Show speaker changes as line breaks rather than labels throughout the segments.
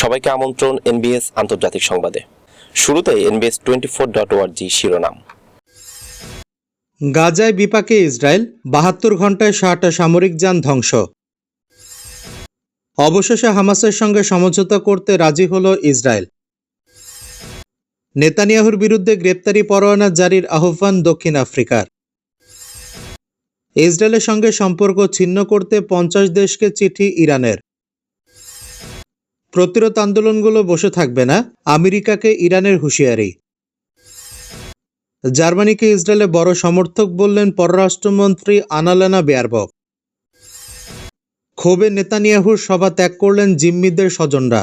সবাইকে আমন্ত্রণ এনবিএস আন্তর্জাতিক সংবাদে শুরুতে এনবিএস টোয়েন্টি ফোর ডট ওয়ার্জি শিরোনাম গাজায় বিপাকে ইসরায়েল বাহাত্তর ঘন্টায় ষাটটা সামরিক যান ধ্বংস অবশেষে হামাসের সঙ্গে সমঝোতা করতে রাজি হল ইসরায়েল নেতানিয়াহুর বিরুদ্ধে গ্রেপ্তারি পরোয়ানা জারির আহ্বান দক্ষিণ আফ্রিকার ইসরায়েলের সঙ্গে সম্পর্ক ছিন্ন করতে পঞ্চাশ দেশকে চিঠি ইরানের প্রতিরোধ আন্দোলনগুলো বসে থাকবে না আমেরিকাকে ইরানের হুঁশিয়ারি জার্মানিকে ইসরায়েলের বড় সমর্থক বললেন পররাষ্ট্রমন্ত্রী আনালেনা বেয়ারবক ক্ষোভে নেতানিয়াহুর সভা ত্যাগ করলেন জিম্মিদের স্বজনরা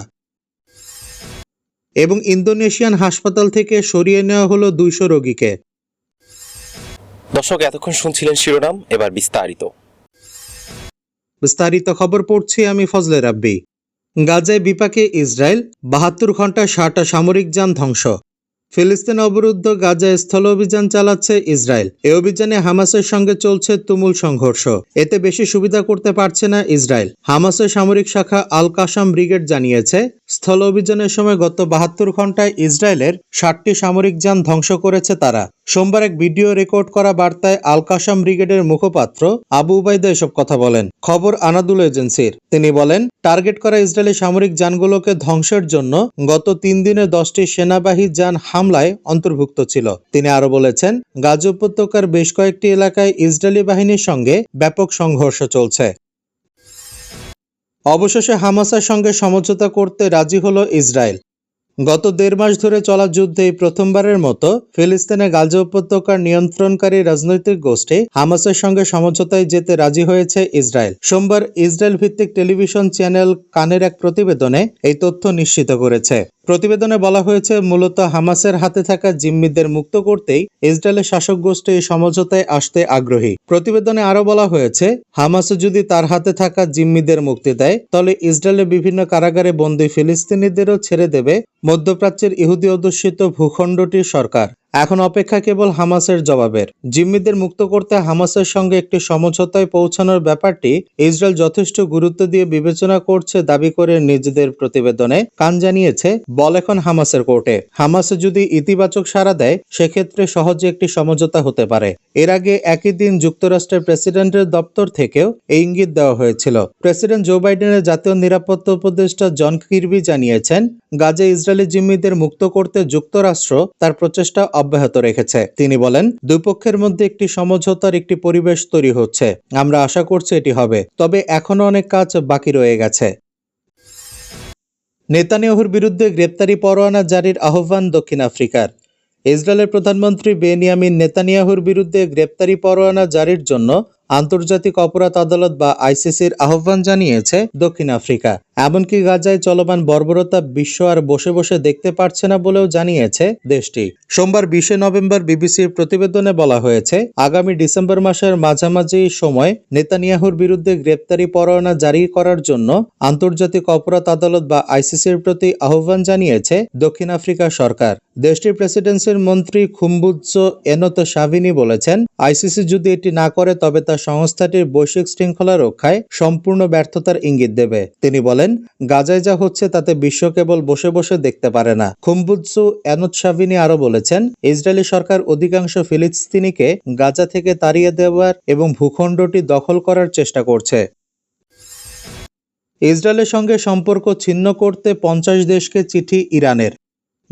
এবং ইন্দোনেশিয়ান হাসপাতাল থেকে সরিয়ে নেওয়া হলো দুইশো রোগীকে দর্শক এতক্ষণ শুনছিলেন শিরোনাম এবার বিস্তারিত বিস্তারিত খবর পড়ছি আমি ফজলে রাব্বি গাজায় বিপাকে ইসরায়েল বাহাত্তর ঘন্টা ষাট সামরিক যান ধ্বংস ফিলিস্তিন অবরুদ্ধ গাজায় স্থল অভিযান চালাচ্ছে ইসরায়েল এ অভিযানে হামাসের সঙ্গে চলছে তুমুল সংঘর্ষ এতে বেশি সুবিধা করতে পারছে না ইসরায়েল হামাসের সামরিক শাখা আল কাসাম ব্রিগেড জানিয়েছে স্থল অভিযানের সময় গত বাহাত্তর ঘন্টায় ইসরায়েলের ষাটটি সামরিক যান ধ্বংস করেছে তারা সোমবার এক ভিডিও রেকর্ড করা বার্তায় আল কাসাম ব্রিগেডের মুখপাত্র আবু উবায়দা এসব কথা বলেন খবর আনাদুল এজেন্সির তিনি বলেন টার্গেট করা ইসরায়েলি সামরিক যানগুলোকে ধ্বংসের জন্য গত তিন দিনে দশটি সেনাবাহী যান হাম হামলায় অন্তর্ভুক্ত ছিল তিনি আরো বলেছেন গাজা উপত্যকার বেশ কয়েকটি এলাকায় ইসরায়েলি বাহিনীর সঙ্গে ব্যাপক সংঘর্ষ চলছে অবশেষে হামাসার সঙ্গে সমঝোতা করতে রাজি হল ইসরায়েল গত দেড় মাস ধরে চলা যুদ্ধে প্রথমবারের মতো ফিলিস্তিনে গাজা উপত্যকার নিয়ন্ত্রণকারী রাজনৈতিক গোষ্ঠী হামাসের সঙ্গে সমঝোতায় যেতে রাজি হয়েছে ইসরায়েল সোমবার ইসরায়েল ভিত্তিক টেলিভিশন চ্যানেল কানের এক প্রতিবেদনে এই তথ্য নিশ্চিত করেছে প্রতিবেদনে বলা হয়েছে মূলত হামাসের হাতে থাকা জিম্মিদের মুক্ত করতেই ইসরায়েলের শাসক গোষ্ঠী এই সমঝোতায় আসতে আগ্রহী প্রতিবেদনে আরও বলা হয়েছে হামাস যদি তার হাতে থাকা জিম্মিদের মুক্তি দেয় তাহলে ইসরায়েলের বিভিন্ন কারাগারে বন্দী ফিলিস্তিনিদেরও ছেড়ে দেবে মধ্যপ্রাচ্যের ইহুদি অধ্যুষিত ভূখণ্ডটির সরকার এখন অপেক্ষা কেবল হামাসের জবাবের জিম্মিদের মুক্ত করতে হামাসের সঙ্গে একটি সমঝোতায় পৌঁছানোর ব্যাপারটি ইসরায়েল যথেষ্ট গুরুত্ব দিয়ে বিবেচনা করছে দাবি করে নিজেদের প্রতিবেদনে কান জানিয়েছে বল এখন হামাসের কোর্টে হামাস যদি ইতিবাচক সাড়া দেয় সেক্ষেত্রে সহজে একটি সমঝোতা হতে পারে এর আগে একই দিন যুক্তরাষ্ট্রের প্রেসিডেন্টের দপ্তর থেকেও এই ইঙ্গিত দেওয়া হয়েছিল প্রেসিডেন্ট জো বাইডেনের জাতীয় নিরাপত্তা উপদেষ্টা জন কিরবি জানিয়েছেন গাজে ইসরায়েলি জিম্মিদের মুক্ত করতে যুক্তরাষ্ট্র তার প্রচেষ্টা অব্যাহত রেখেছে তিনি বলেন দুই পক্ষের মধ্যে একটি সমঝোতার একটি পরিবেশ তৈরি হচ্ছে আমরা আশা করছি এটি হবে তবে এখনও অনেক কাজ বাকি রয়ে গেছে নেতানিয়াহুর বিরুদ্ধে গ্রেপ্তারি পরোয়ানা জারির আহ্বান দক্ষিণ আফ্রিকার ইসরায়েলের প্রধানমন্ত্রী বেনিয়ামিন নেতানিয়াহুর বিরুদ্ধে গ্রেপ্তারি পরোয়ানা জারির জন্য আন্তর্জাতিক অপরাধ আদালত বা আইসিসির আহ্বান জানিয়েছে দক্ষিণ আফ্রিকা এমনকি গাজায় চলমান বর্বরতা বিশ্ব আর বসে বসে দেখতে পারছে না বলেও জানিয়েছে দেশটি সোমবার বিশে নভেম্বর বিবিসির প্রতিবেদনে বলা হয়েছে আগামী ডিসেম্বর মাসের মাঝামাঝি সময় নেতানিয়াহুর বিরুদ্ধে গ্রেপ্তারি পরোয়ানা জারি করার জন্য আন্তর্জাতিক অপরাধ আদালত বা আইসিসির প্রতি আহ্বান জানিয়েছে দক্ষিণ আফ্রিকা সরকার দেশটির প্রেসিডেন্সির মন্ত্রী খুম্বুজ এনত সাভিনি বলেছেন আইসিসি যদি এটি না করে তবে তা সংস্থাটির বৈশ্বিক শৃঙ্খলা রক্ষায় সম্পূর্ণ ব্যর্থতার ইঙ্গিত দেবে তিনি বলেন বলেন গাজায় যা হচ্ছে তাতে বিশ্ব কেবল বসে বসে দেখতে পারে না খুম্বুৎসু এনোৎসাভিনী আরও বলেছেন ইসরায়েলি সরকার অধিকাংশ ফিলিস্তিনিকে গাজা থেকে তাড়িয়ে দেওয়ার এবং ভূখণ্ডটি দখল করার চেষ্টা করছে ইসরায়েলের সঙ্গে সম্পর্ক ছিন্ন করতে পঞ্চাশ দেশকে চিঠি ইরানের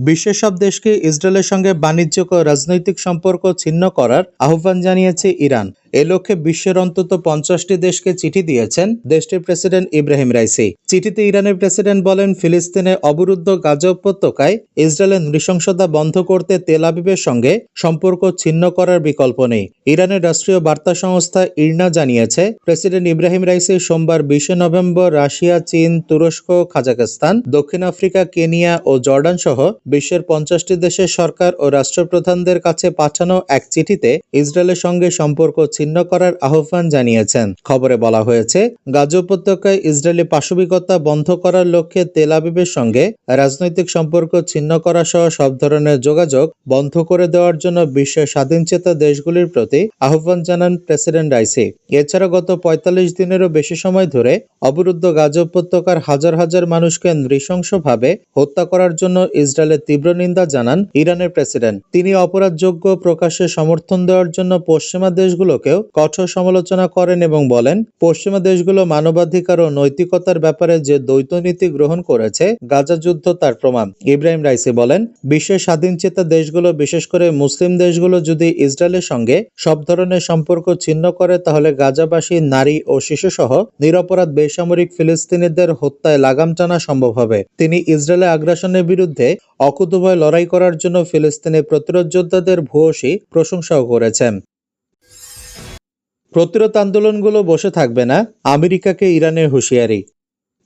বিশ্বের সব দেশকে ইসরায়েলের সঙ্গে বাণিজ্যিক ও রাজনৈতিক সম্পর্ক ছিন্ন করার আহ্বান জানিয়েছে ইরান এ লক্ষ্যে বিশ্বের অন্তত পঞ্চাশটি দেশকে চিঠি দিয়েছেন দেশটির প্রেসিডেন্ট ইব্রাহিম রাইসি চিঠিতে ইরানের প্রেসিডেন্ট বলেন ফিলিস্তিনে অবরুদ্ধ গাজা উপত্যকায় ইসরায়েলের নৃশংসতা বন্ধ করতে তেল আবিবের সঙ্গে সম্পর্ক ছিন্ন করার বিকল্প নেই ইরানের রাষ্ট্রীয় বার্তা সংস্থা ইরনা জানিয়েছে প্রেসিডেন্ট ইব্রাহিম রাইসি সোমবার বিশে নভেম্বর রাশিয়া চীন তুরস্ক খাজাকিস্তান দক্ষিণ আফ্রিকা কেনিয়া ও জর্ডান সহ বিশ্বের পঞ্চাশটি দেশের সরকার ও রাষ্ট্রপ্রধানদের কাছে পাঠানো এক চিঠিতে ইসরায়েলের সঙ্গে সম্পর্ক ছিল ছিন্ন করার আহ্বান জানিয়েছেন খবরে বলা হয়েছে গাজা উপত্যকায় ইসরায়েলি পাশবিকতা বন্ধ করার লক্ষ্যে তেল আবিবের সঙ্গে রাজনৈতিক সম্পর্ক ছিন্ন করা সহ সব ধরনের যোগাযোগ বন্ধ করে দেওয়ার জন্য বিশ্বের স্বাধীন চেতা দেশগুলির প্রতি আহ্বান জানান প্রেসিডেন্ট রাইসি এছাড়া গত পঁয়তাল্লিশ দিনেরও বেশি সময় ধরে অবরুদ্ধ গাজ উপত্যকার হাজার হাজার মানুষকে নৃশংসভাবে হত্যা করার জন্য ইসরায়েলের তীব্র নিন্দা জানান ইরানের প্রেসিডেন্ট তিনি অপরাধযোগ্য প্রকাশে সমর্থন দেওয়ার জন্য পশ্চিমা দেশগুলোকে সঙ্গেও কঠোর সমালোচনা করেন এবং বলেন পশ্চিমা দেশগুলো মানবাধিকার ও নৈতিকতার ব্যাপারে যে দ্বৈত নীতি গ্রহণ করেছে গাজা যুদ্ধ তার প্রমাণ ইব্রাহিম রাইসি বলেন বিশ্বের স্বাধীন চেতা দেশগুলো বিশেষ করে মুসলিম দেশগুলো যদি ইসরায়েলের সঙ্গে সব ধরনের সম্পর্ক ছিন্ন করে তাহলে গাজাবাসী নারী ও শিশু সহ নিরপরাধ বেসামরিক ফিলিস্তিনিদের হত্যায় লাগাম টানা সম্ভব হবে তিনি ইসরায়েলের আগ্রাসনের বিরুদ্ধে অকুতভয় লড়াই করার জন্য ফিলিস্তিনের প্রতিরোধ যোদ্ধাদের ভূয়সী প্রশংসাও করেছেন প্রতিরোধ আন্দোলনগুলো বসে থাকবে না আমেরিকাকে ইরানের হুঁশিয়ারি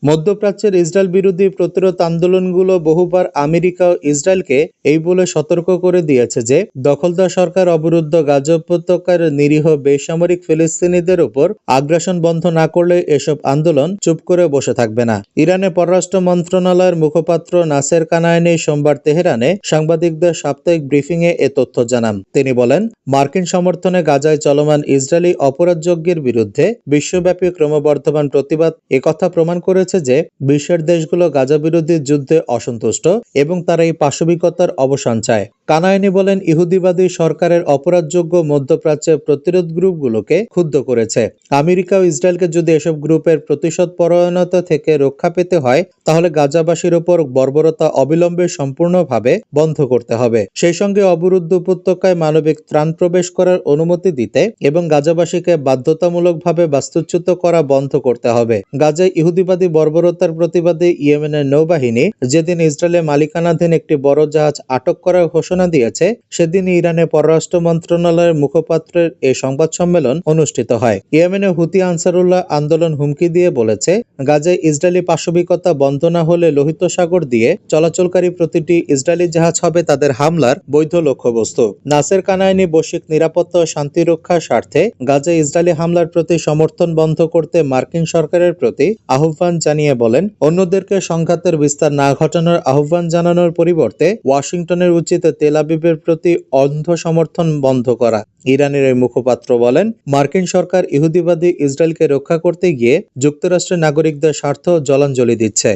মধ্যপ্রাচ্যের ইসরায়েল বিরোধী প্রতিরোধ আন্দোলনগুলো বহুবার আমেরিকা ও ইসরায়েলকে এই বলে সতর্ক করে দিয়েছে যে দখলদার সরকার অবরুদ্ধ গাজা উপত্যকার নিরীহ বেসামরিক ফিলিস্তিনিদের উপর আগ্রাসন বন্ধ না করলে এসব আন্দোলন চুপ করে বসে থাকবে না ইরানে পররাষ্ট্র মন্ত্রণালয়ের মুখপাত্র নাসের কানায়নি সোমবার তেহরানে সাংবাদিকদের সাপ্তাহিক ব্রিফিংয়ে এ তথ্য জানান তিনি বলেন মার্কিন সমর্থনে গাজায় চলমান ইসরায়েলি অপরাধযজ্ঞের বিরুদ্ধে বিশ্বব্যাপী ক্রমবর্ধমান প্রতিবাদ একথা প্রমাণ করে হয়েছে যে বিশ্বের দেশগুলো গাজা বিরোধী যুদ্ধে অসন্তুষ্ট এবং তারা এই পাশবিকতার অবসান চায় কানায়নি বলেন ইহুদিবাদী সরকারের অপরাধযোগ্য মধ্যপ্রাচ্যে প্রতিরোধ গ্রুপগুলোকে ক্ষুব্ধ করেছে আমেরিকা ও ইসরায়েলকে যদি এসব গ্রুপের প্রতিশোধ পরায়ণতা থেকে রক্ষা পেতে হয় তাহলে গাজাবাসীর ওপর বর্বরতা অবিলম্বে সম্পূর্ণভাবে বন্ধ করতে হবে সেই সঙ্গে অবরুদ্ধ উপত্যকায় মানবিক ত্রাণ প্রবেশ করার অনুমতি দিতে এবং গাজাবাসীকে বাধ্যতামূলকভাবে বাস্তুচ্যুত করা বন্ধ করতে হবে গাজায় ইহুদিবাদী বর্বরতার প্রতিবাদে ইয়েমেনের নৌবাহিনী যেদিন ইসরায়েলের মালিকানাধীন একটি বড় জাহাজ আটক করার ঘোষণা দিয়েছে সেদিন ইরানে পররাষ্ট্র মন্ত্রণালয়ের মুখপাত্রের এই সংবাদ সম্মেলন অনুষ্ঠিত হয় ইয়েমেনে হুতি আনসারুল্লাহ আন্দোলন হুমকি দিয়ে বলেছে গাজে ইসরায়েলি পাশবিকতা বন্ধ না হলে লোহিত সাগর দিয়ে চলাচলকারী প্রতিটি ইসরায়েলি জাহাজ হবে তাদের হামলার বৈধ লক্ষ্যবস্তু নাসের কানায়নি বৈশ্বিক নিরাপত্তা ও শান্তি রক্ষার স্বার্থে গাজে ইসরায়েলি হামলার প্রতি সমর্থন বন্ধ করতে মার্কিন সরকারের প্রতি আহ্বান জানিয়ে বলেন অন্যদেরকে সংঘাতের বিস্তার না ঘটানোর আহ্বান জানানোর পরিবর্তে ওয়াশিংটনের উচিত তেল আবিবের প্রতি অন্ধ সমর্থন বন্ধ করা ইরানের এই মুখপাত্র বলেন মার্কিন সরকার ইহুদিবাদী ইসরায়েলকে রক্ষা করতে গিয়ে যুক্তরাষ্ট্রের নাগরিকদের স্বার্থ জলাঞ্জলি দিচ্ছে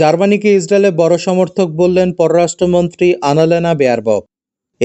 জার্মানিকে ইসরায়েলের বড় সমর্থক বললেন পররাষ্ট্রমন্ত্রী আনালেনা বেয়ারবক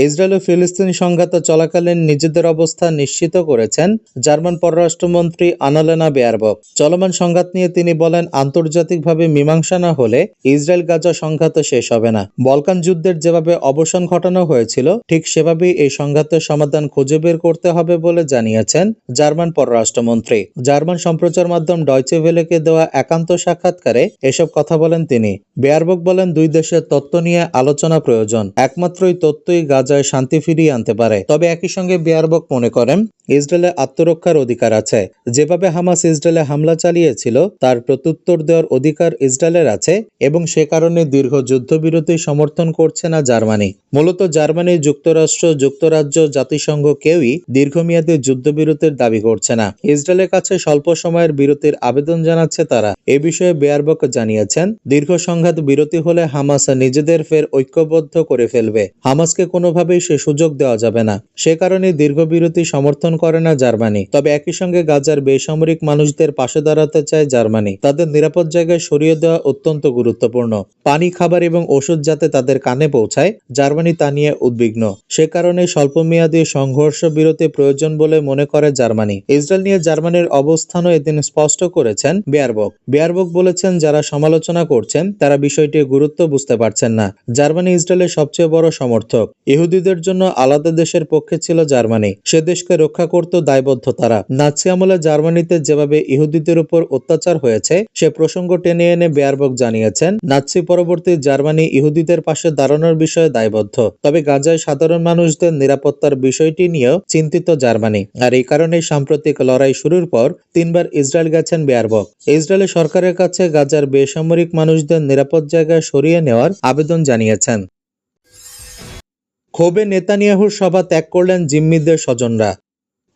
ইসরায়েল ও ফিলিস্তিন সংঘাত চলাকালীন নিজেদের অবস্থা নিশ্চিত করেছেন জার্মান পররাষ্ট্রমন্ত্রী আনালেনা বেয়ারবক চলমান সংঘাত নিয়ে তিনি বলেন আন্তর্জাতিকভাবে মীমাংসা না হলে ইসরায়েল গাজা সংঘাত শেষ হবে না বলকান যুদ্ধের যেভাবে অবসান ঘটানো হয়েছিল ঠিক সেভাবেই এই সংঘাতের সমাধান খুঁজে বের করতে হবে বলে জানিয়েছেন জার্মান পররাষ্ট্রমন্ত্রী জার্মান সম্প্রচার মাধ্যম ডয়চে ভেলেকে দেওয়া একান্ত সাক্ষাৎকারে এসব কথা বলেন তিনি বেয়ারবক বলেন দুই দেশের তত্ত্ব নিয়ে আলোচনা প্রয়োজন একমাত্রই তত্ত্বই গাজায় শান্তি ফিরিয়ে আনতে পারে তবে একই সঙ্গে বেয়ারবক মনে করেন ইসরায়েলের আত্মরক্ষার অধিকার আছে যেভাবে হামাস ইসরায়েলে হামলা চালিয়েছিল তার প্রত্যুত্তর দেওয়ার অধিকার ইসরায়েলের আছে এবং সে কারণে দীর্ঘ যুদ্ধবিরতি সমর্থন করছে না জার্মানি মূলত জার্মানি যুক্তরাষ্ট্র যুক্তরাজ্য জাতিসংঘ কেউই দীর্ঘমেয়াদী যুদ্ধবিরতির দাবি করছে না ইসরায়েলের কাছে স্বল্প সময়ের বিরতির আবেদন জানাচ্ছে তারা এ বিষয়ে বেয়ারবক জানিয়েছেন দীর্ঘ সংঘাত বিরতি হলে হামাস নিজেদের ফের ঐক্যবদ্ধ করে ফেলবে হামাসকে কোনোভাবেই সে সুযোগ দেওয়া যাবে না সে কারণে দীর্ঘ বিরতি সমর্থন করে না জার্মানি তবে একই সঙ্গে গাজার বেসামরিক মানুষদের পাশে দাঁড়াতে চায় জার্মানি তাদের নিরাপদ জায়গায় সরিয়ে দেওয়া অত্যন্ত গুরুত্বপূর্ণ পানি খাবার এবং ওষুধ যাতে তাদের কানে পৌঁছায় জার্মানি তা নিয়ে উদ্বিগ্ন সে কারণে স্বল্পমেয়াদী সংঘর্ষ বিরতি প্রয়োজন বলে মনে করে জার্মানি ইসরায়েল নিয়ে জার্মানির অবস্থানও এদিন স্পষ্ট করেছেন বেয়ারবক বেয়ারবক বলেছেন যারা সমালোচনা করছেন তারা বিষয়টির গুরুত্ব বুঝতে পারছেন না জার্মানি ইসরায়েলের সবচেয়ে বড় সমর্থক ইহুদিদের জন্য আলাদা দেশের পক্ষে ছিল জার্মানি সে দেশকে রক্ষা করত দায়বদ্ধ তারা নাৎসি আমলে জার্মানিতে যেভাবে ইহুদিদের উপর অত্যাচার হয়েছে সে প্রসঙ্গ টেনে এনে বেয়ারবক জানিয়েছেন নাৎসি পরবর্তী জার্মানি ইহুদিদের পাশে দাঁড়ানোর বিষয়ে দায়বদ্ধ তবে গাজায় সাধারণ মানুষদের নিরাপত্তার বিষয়টি নিয়েও চিন্তিত জার্মানি আর এই কারণে সাম্প্রতিক লড়াই শুরুর পর তিনবার ইসরায়েল গেছেন বেয়ারবক ইসরায়েলি সরকারের কাছে গাজার বেসামরিক মানুষদের নিরাপদ জায়গায় সরিয়ে নেওয়ার আবেদন জানিয়েছেন ক্ষোভে নেতানিয়াহুর সভা ত্যাগ করলেন জিম্মিদের স্বজনরা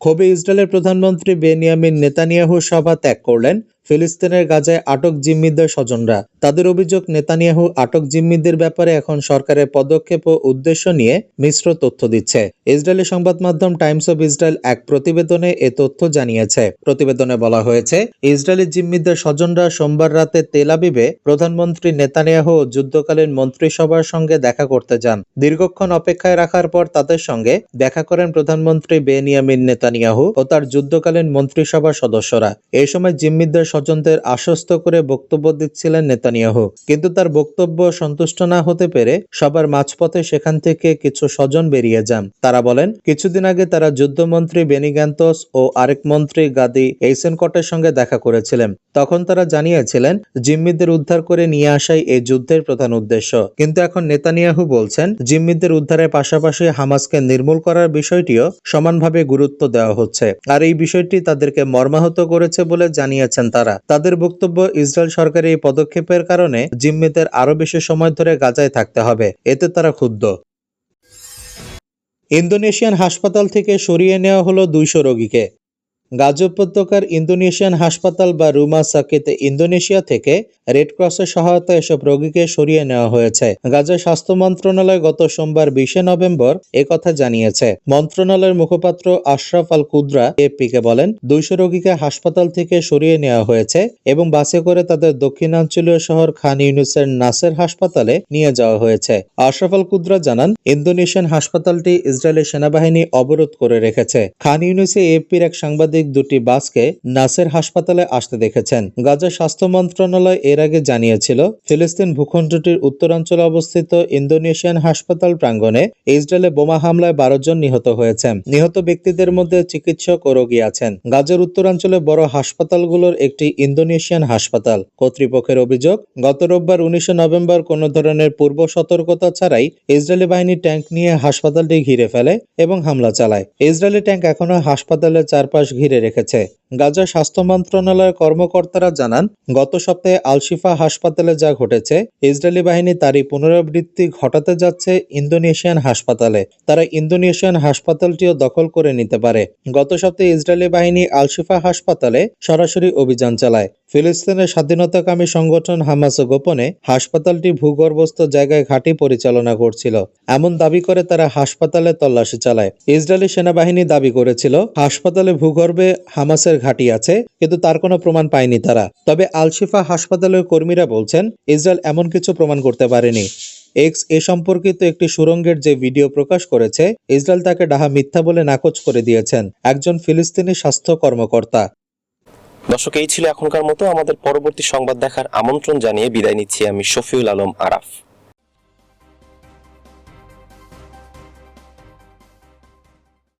ক্ষোভে ইসরায়েলের প্রধানমন্ত্রী বেনিয়ামিন নেতানিয়াহু সভা ত্যাগ করলেন ফিলিস্তিনের গাজায় আটক জিম্মিদের স্বজনরা তাদের অভিযোগ নেতানিয়াহু আটক জিম্মিদের ব্যাপারে এখন সরকারের পদক্ষেপ ও উদ্দেশ্য নিয়ে মিশ্র তথ্য দিচ্ছে ইসরায়েলি সংবাদ মাধ্যম টাইমস অব ইসরায়েল এক প্রতিবেদনে এ তথ্য জানিয়েছে প্রতিবেদনে বলা হয়েছে ইসরায়েলি জিম্মিদের স্বজনরা সোমবার রাতে তেলাবিবে প্রধানমন্ত্রী নেতানিয়াহু ও যুদ্ধকালীন মন্ত্রিসভার সঙ্গে দেখা করতে যান দীর্ঘক্ষণ অপেক্ষায় রাখার পর তাদের সঙ্গে দেখা করেন প্রধানমন্ত্রী বেনিয়ামিন নেতানিয়াহু ও তার যুদ্ধকালীন মন্ত্রিসভার সদস্যরা এ সময় জিম্মিদের স্বজনদের আশ্বস্ত করে বক্তব্য দিচ্ছিলেন নেতানিয়াহু কিন্তু তার বক্তব্য সন্তুষ্ট না হতে পেরে সবার মাঝপথে সেখান থেকে কিছু স্বজন বেরিয়ে যান তারা বলেন কিছুদিন আগে তারা যুদ্ধমন্ত্রী বেনিগান্তস ও আরেক মন্ত্রী গাদি এইসেনকটের সঙ্গে দেখা করেছিলেন তখন তারা জানিয়েছিলেন জিম্মিদের উদ্ধার করে নিয়ে আসাই এই যুদ্ধের প্রধান উদ্দেশ্য কিন্তু এখন নেতানিয়াহু বলছেন জিম্মিদের উদ্ধারের পাশাপাশি হামাসকে নির্মূল করার বিষয়টিও সমানভাবে গুরুত্ব দেওয়া হচ্ছে আর এই বিষয়টি তাদেরকে মর্মাহত করেছে বলে জানিয়েছেন তারা তারা তাদের বক্তব্য ইসরায়েল সরকারের এই পদক্ষেপের কারণে জিম্মিদের আরও বেশি সময় ধরে গাজায় থাকতে হবে এতে তারা ক্ষুব্ধ ইন্দোনেশিয়ান হাসপাতাল থেকে সরিয়ে নেওয়া হলো দুইশো রোগীকে গাজ উপত্যকার ইন্দোনেশিয়ান হাসপাতাল বা রুমা সাকিতে ইন্দোনেশিয়া থেকে রেড ক্রসের সহায়তায় এসব রোগীকে সরিয়ে নেওয়া হয়েছে গাজা স্বাস্থ্য মন্ত্রণালয় গত সোমবার বিশে নভেম্বর কথা জানিয়েছে মন্ত্রণালয়ের মুখপাত্র আশরাফ আল কুদ্রা এপিকে বলেন দুইশো রোগীকে হাসপাতাল থেকে সরিয়ে নেওয়া হয়েছে এবং বাসে করে তাদের দক্ষিণাঞ্চলীয় শহর খান ইউনুসের নাসের হাসপাতালে নিয়ে যাওয়া হয়েছে আশরাফ আল কুদ্রা জানান ইন্দোনেশিয়ান হাসপাতালটি ইসরায়েলের সেনাবাহিনী অবরোধ করে রেখেছে খান ইউনুসে এপির এক সাংবাদিক সৈনিক দুটি বাসকে নাসের হাসপাতালে আসতে দেখেছেন গাজা স্বাস্থ্য মন্ত্রণালয় এর আগে জানিয়েছিল ফিলিস্তিন ভূখণ্ডটির উত্তরাঞ্চলে অবস্থিত ইন্দোনেশিয়ান হাসপাতাল প্রাঙ্গণে ইসরায়েলে বোমা হামলায় বারো জন নিহত হয়েছেন নিহত ব্যক্তিদের মধ্যে চিকিৎসক ও রোগী আছেন গাজার উত্তরাঞ্চলে বড় হাসপাতালগুলোর একটি ইন্দোনেশিয়ান হাসপাতাল কর্তৃপক্ষের অভিযোগ গত রোববার উনিশে নভেম্বর কোন ধরনের পূর্ব সতর্কতা ছাড়াই ইসরায়েলি বাহিনী ট্যাঙ্ক নিয়ে হাসপাতালটি ঘিরে ফেলে এবং হামলা চালায় ইসরায়েলি ট্যাঙ্ক এখনও হাসপাতালের চারপাশ ঘিরে ঘিরে রেখেছে গাজা স্বাস্থ্য মন্ত্রণালয়ের কর্মকর্তারা জানান গত সপ্তাহে আলশিফা হাসপাতালে যা ঘটেছে ইসরায়েলি বাহিনী তারই পুনরাবৃত্তি ঘটাতে যাচ্ছে ইন্দোনেশিয়ান হাসপাতালে তারা ইন্দোনেশিয়ান হাসপাতালটিও দখল করে নিতে পারে গত সপ্তাহে ইসরায়েলি বাহিনী আলশিফা হাসপাতালে সরাসরি অভিযান চালায় ফিলিস্তিনের স্বাধীনতাকামী সংগঠন হামাস গোপনে হাসপাতালটি ভূগর্ভস্থ জায়গায় ঘাঁটি পরিচালনা করছিল এমন দাবি করে তারা হাসপাতালে তল্লাশি চালায় ইসরায়েলি সেনাবাহিনী দাবি করেছিল হাসপাতালে ভূগর্ভে হামাসের ওষুধের ঘাটি আছে কিন্তু তার কোনো প্রমাণ পায়নি তারা তবে আলশিফা হাসপাতালের কর্মীরা বলছেন ইসরায়েল এমন কিছু প্রমাণ করতে পারেনি এক্স এ সম্পর্কিত একটি সুরঙ্গের যে ভিডিও প্রকাশ করেছে ইসরায়েল তাকে ডাহা মিথ্যা বলে নাকচ করে দিয়েছেন একজন ফিলিস্তিনি স্বাস্থ্য কর্মকর্তা দর্শক এই ছিল এখনকার মতো আমাদের পরবর্তী সংবাদ দেখার আমন্ত্রণ জানিয়ে বিদায় নিচ্ছি আমি শফিউল আলম আরাফ